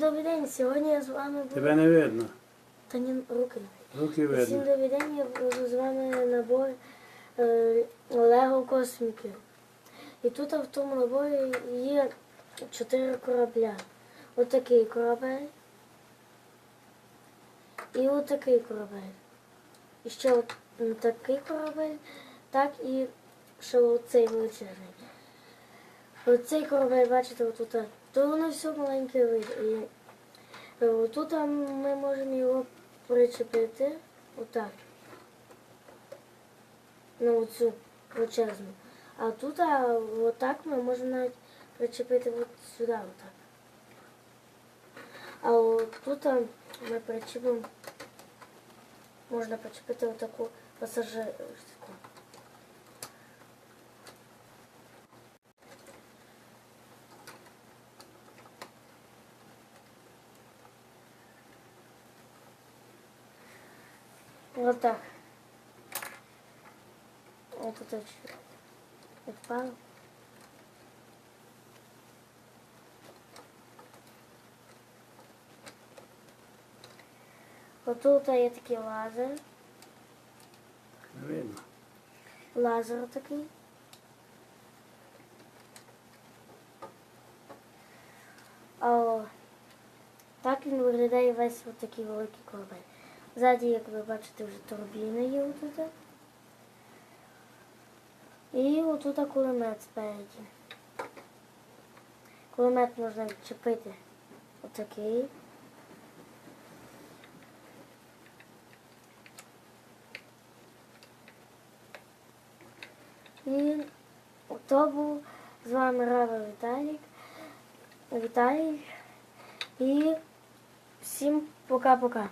добрий день. Сьогодні я з вами буду. Тебе не видно. Та ні, руки. Руки Всім видно. добрий день, я буду з вами набор е, Лего косміки. І тут в тому наборі є чотири корабля. Отакий корабель. І отакий корабель. І ще от такий корабель, так і ще оцей величезний. Оцей корабель, бачите, отут. То воно все маленьке вийде. І е, тут ми можемо його причепити отак. На оцю величезну. А тут отак ми можемо навіть причепити от сюди отак. А от тут а, ми причепимо, можна причепити отаку пасажирську. Вот так. Вот это чуть отпало. Отут є такий лазер. Видно. Лазер такий. А так він виглядає весь от такий великий корабель. Ззаді, як ви бачите, вже турбіна є отут. І отут кулемет спереді. Кулемет можна відчепити отакий. І то був з вами Рава Віталік. Віталій. І всім пока-пока.